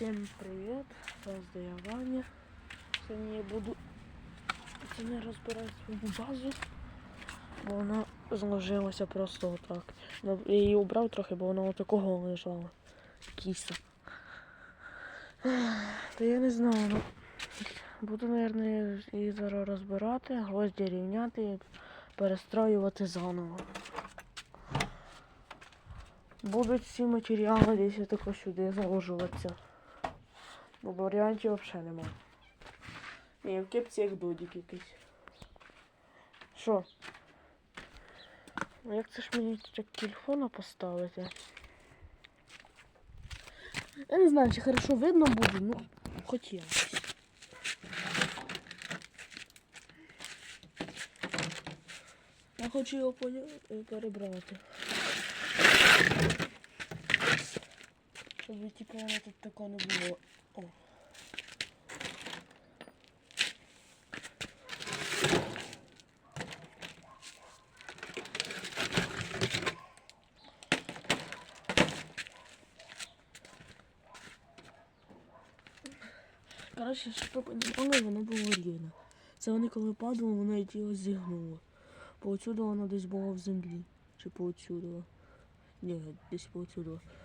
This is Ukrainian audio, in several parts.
Всім привіт! Це я Ваня. Сьогодні я буду не розбирати свою базу, бо вона зложилася просто отак. Ну, Я її убрав трохи, бо вона отакого лежала. Кіса. Та я не знаю, ну буду, мабуть, її зараз розбирати, гвозді рівняти і перестроювати заново. Будуть всі матеріали десь тако сюди заложуватися. Бо варіантів взагалі немає. Ні, в кепці як додік якийсь. Що? Ну як це ж мені так телефона поставити? Я не знаю, чи хорошо видно буде, ну хоч. Я хочу його перебрати. Щоб типу воно тут такого не було. О. Коротше, щоб ви воно було рівне. Це вони коли падало, воно і тіло зігнуло. По отсюду воно десь було в землі. Чи поотсюди. Ні, десь по отсюду. Ой.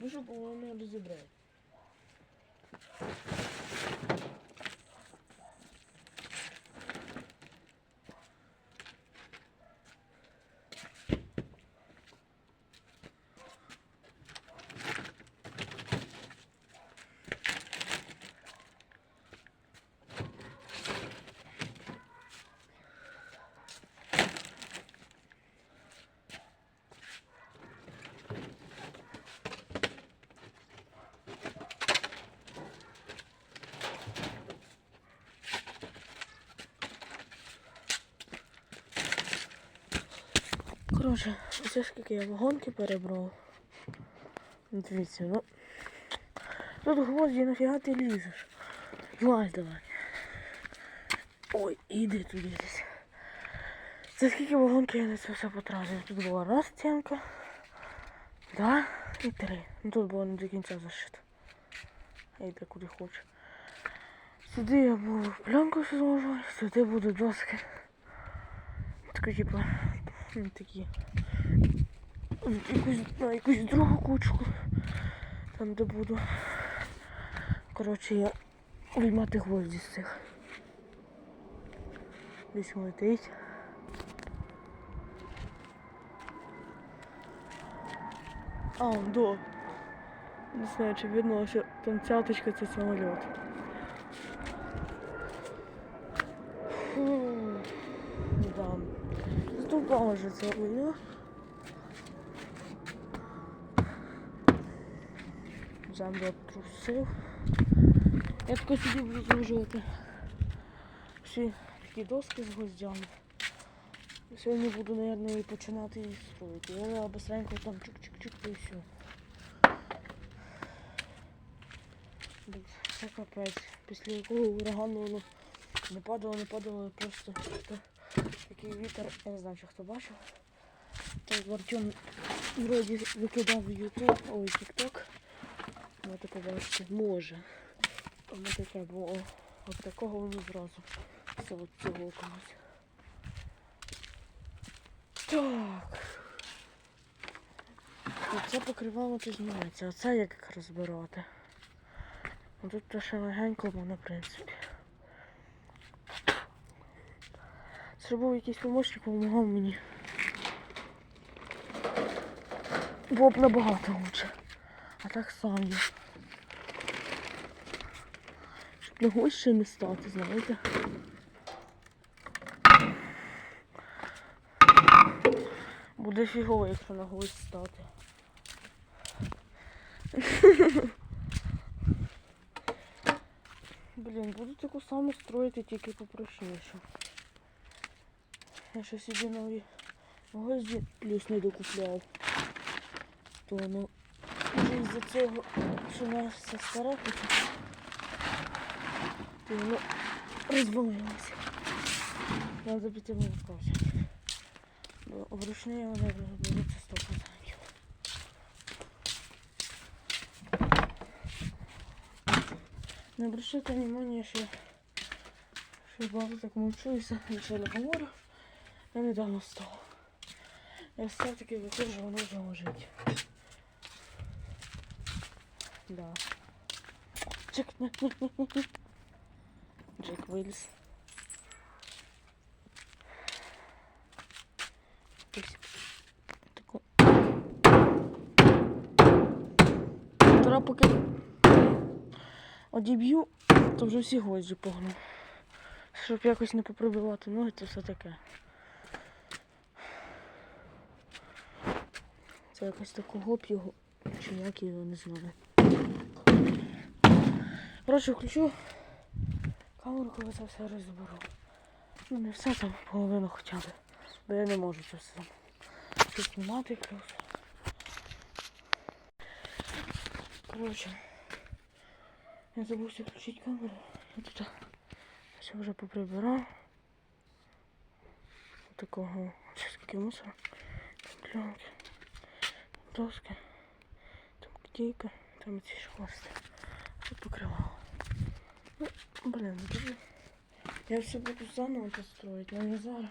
Дуже було не розібрати. Коротше, ж таки я вагонки перебрав. Дивіться, ну. Тут гвозді нафіга ти лізеш. Злазь давай. Ой, іди туди десь. Це скільки вагонки я на це все потратив. Тут була раз стінка, два і три. Ну тут було не до кінця зашито. Я куди хочу. Сюди я буду пленку зложу, сюди будуть доски. Такі, типу, ну, такі. Якусь, на якусь другу кучку. Там де буду. Коротше, я виймати гвозді з цих. Десь летить. А, до. Не знаю, чи видно, що там цяточка це самоліт. Фу. Да. Вже ця хуйня. Землю обтрусив. Я тако сюди буду зложувати всі такі доски з гвоздями. Сьогодні буду, мабуть, і починати її строїти. Я быстренько там чик-чик-чик і все. Це капець. Після якого урагану воно не падало, не падало, просто такий вітер, я не знаю, чи хто бачив. Так Артем вроді викидав в YouTube, ой, TikTok. Можете побачити, може. Воно таке було. От такого воно зразу. Все от цього комусь. Так. І це покривало то знімається, а це як розбирати. Ну, Тут то ще легенько можна, в принципі. Був якийсь помощник, допомагав мені. Було б набагато лучше. А так сам я. Щоб на гуще не стати, знаєте. Буде фігово, якщо на гвоздь стати. Блін, буду таку саму строїти, тільки попрочніше. Я ще собі нові гвозді плюс не докупляв. То ну вже із-за цього, що все старе хоча, то воно розвалилося. Треба піти в відкався. Бо вручну вони розберуться 100%. Не обращайте внимания, що, що багато так мовчуюся, нічого не говорю. Я недавно став. Я все-таки виходжу, воно вже лежить. Да. Джек, ні, ні, ні, ні. Джек виліз. Поки одіб'ю, то вже всі гвозді погну. Щоб якось не попробивати ноги, то все таке. Це якось таку гоп його, чи як його не знаю. Коротше, включу камеру, коли це все розберу. Ну не все там, половину хоча б. Бо я не можу це все тут знімати плюс. Коротше, я забувся включити камеру. Я тут все вже поприбирав. Такого скільки мусора. Пленки, доски, там клейка, там ці шхвости. Тут. Ну, блин, дуже. Я все буду заново построить, но не зараз.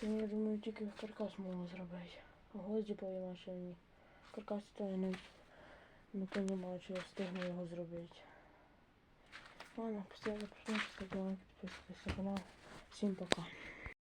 Сьогодні, я думаю, тільки каркас можу зробити. Гвозді поїначе ні. Каркас то я не, не розумію, я встигну його зробити. Ладно, поставлю, підписуйтесь на канал. Всім пока.